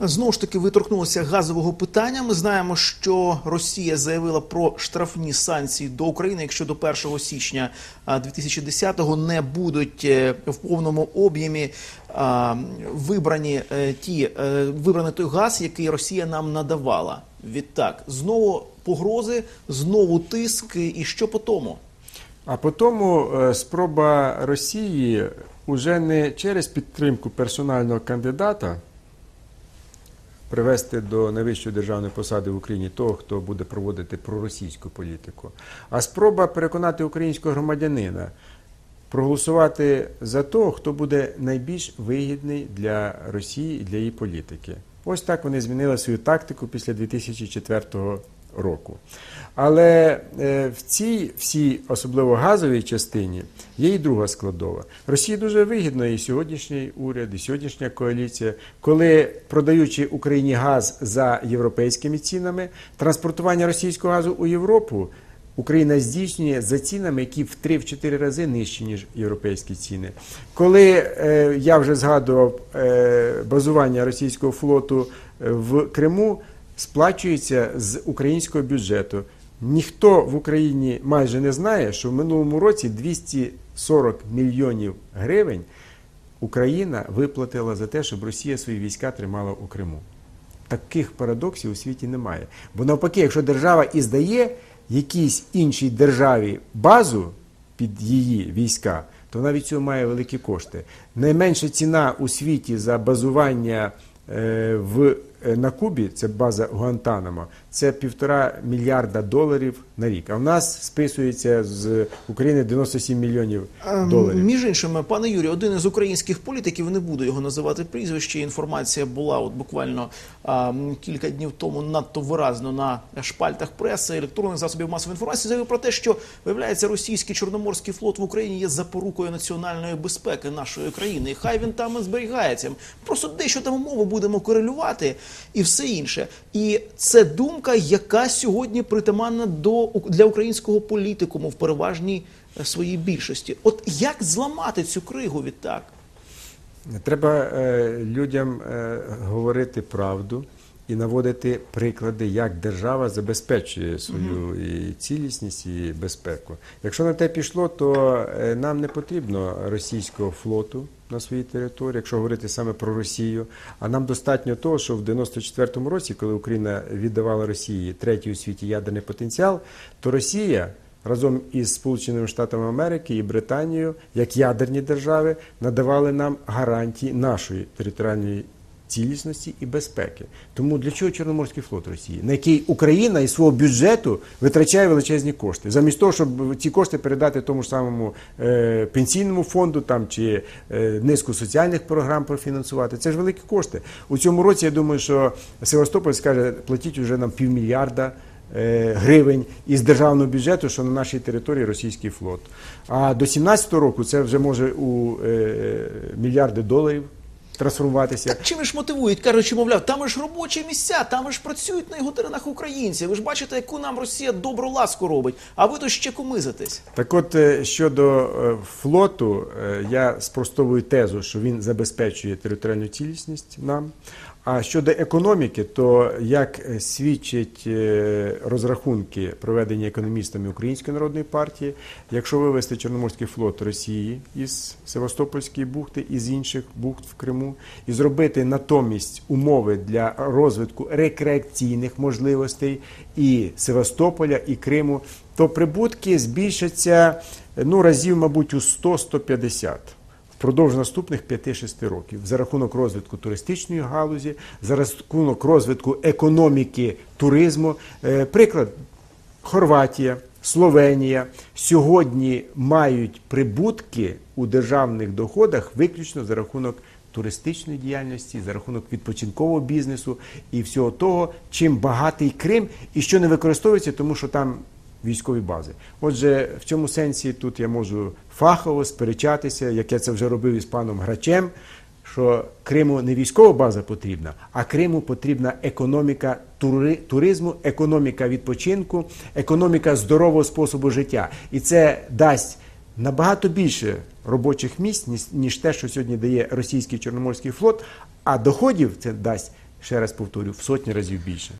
Знову ж таки, ви торкнулися газового питання. Ми знаємо, що Росія заявила про штрафні санкції до України, якщо до 1 січня а, 2010-го не будуть е, в повному об'ємі вибрані е, ті е, вибраний той газ, який Росія нам надавала. Відтак знову погрози, знову тиск, і що по тому? А по тому спроба Росії уже не через підтримку персонального кандидата привести до найвищої державної посади в Україні того, хто буде проводити проросійську політику, а спроба переконати українського громадянина проголосувати за того, хто буде найбільш вигідний для Росії і для її політики. Ось так вони змінили свою тактику після 2004 року. Але е, в цій всій, особливо газовій частині, є і друга складова. Росії дуже вигідно і сьогоднішній уряд, і сьогоднішня коаліція, коли продаючи Україні газ за європейськими цінами, транспортування російського газу у Європу. Україна здійснює за цінами, які в 3-4 рази нижчі, ніж європейські ціни. Коли е, я вже згадував е, базування російського флоту е, в Криму, сплачується з українського бюджету. Ніхто в Україні майже не знає, що в минулому році 240 мільйонів гривень Україна виплатила за те, щоб Росія свої війська тримала у Криму. Таких парадоксів у світі немає. Бо навпаки, якщо держава і здає якійсь іншій державі базу під її війська, то вона від цього має великі кошти. Найменша ціна у світі за базування е, в на Кубі, це база Гуантанамо, це півтора мільярда доларів на рік. А в нас списується з України 97 мільйонів Ем, доларів. Між іншим, пане Юрію, один із українських політиків, не буду його називати прізвище. Інформація була от буквально а, кілька днів тому надто виразно на шпальтах преси, електронних засобів масової інформації. Заявив про те, що виявляється, російський чорноморський флот в Україні є запорукою національної безпеки нашої країни. І хай він там і зберігається. Просто дещо там умови будемо корелювати і все інше. І це думка, яка сьогодні притаманна до для українського політикуму в переважній е, своїй більшості. От як зламати цю кригу відтак? Треба е, людям е, говорити правду і наводити приклади, як держава забезпечує свою і цілісність і безпеку. Якщо на те пішло, то е, нам не потрібно російського флоту на своїй території, якщо говорити саме про Росію. А нам достатньо того, що в 94-му році, коли Україна віддавала Росії третій у світі ядерний потенціал, то Росія разом із Сполученими Штатами Америки і Британією, як ядерні держави, надавали нам гарантії нашої територіальної цілісності і безпеки. Тому для чого Чорноморський флот Росії, на який Україна із свого бюджету витрачає величезні кошти, замість того, щоб ці кошти передати тому ж самому е, пенсійному фонду там чи е, низку соціальних програм профінансувати. Це ж великі кошти. У цьому році я думаю, що Севастополь скаже, платіть вже нам півмільярда е, гривень із державного бюджету, що на нашій території російський флот. А до 2017 року це вже може у е, мільярди доларів трансформуватися. Так чим ж мотивують? Кажуть, мовляв, там ж робочі місця, там ж працюють на його теренах українці. Ви ж бачите, яку нам Росія добру ласку робить, а ви то ще кумизитесь. Так от е, щодо е, флоту, е, я спростовую тезу, що він забезпечує територіальну цілісність нам. А щодо економіки, то як е, свідчать е, розрахунки, проведені економістами Української народної партії, якщо вивести Чорноморський флот Росії із Севастопольської бухти і з інших бухт в Криму, і зробити натомість умови для розвитку рекреаційних можливостей і Севастополя, і Криму, то прибутки збільшаться ну разів, мабуть, у 100-150 впродовж наступних 5-6 років за рахунок розвитку туристичної галузі, за рахунок розвитку економіки туризму. Е, Приклад Хорватія, Словенія сьогодні мають прибутки у державних доходах виключно за рахунок туристичної діяльності, за рахунок відпочинкового бізнесу і всього того, чим багатий Крим і що не використовується, тому що там військові бази. Отже, в цьому сенсі тут я можу фахово сперечатися, як я це вже робив із паном Грачем, що Криму не військова база потрібна, а Криму потрібна економіка тури- туризму, економіка відпочинку, економіка здорового способу життя. І це дасть набагато більше робочих місць, ніж- те, що сьогодні дає російський Чорноморський флот, а доходів це дасть ще раз повторю, в сотні разів більше.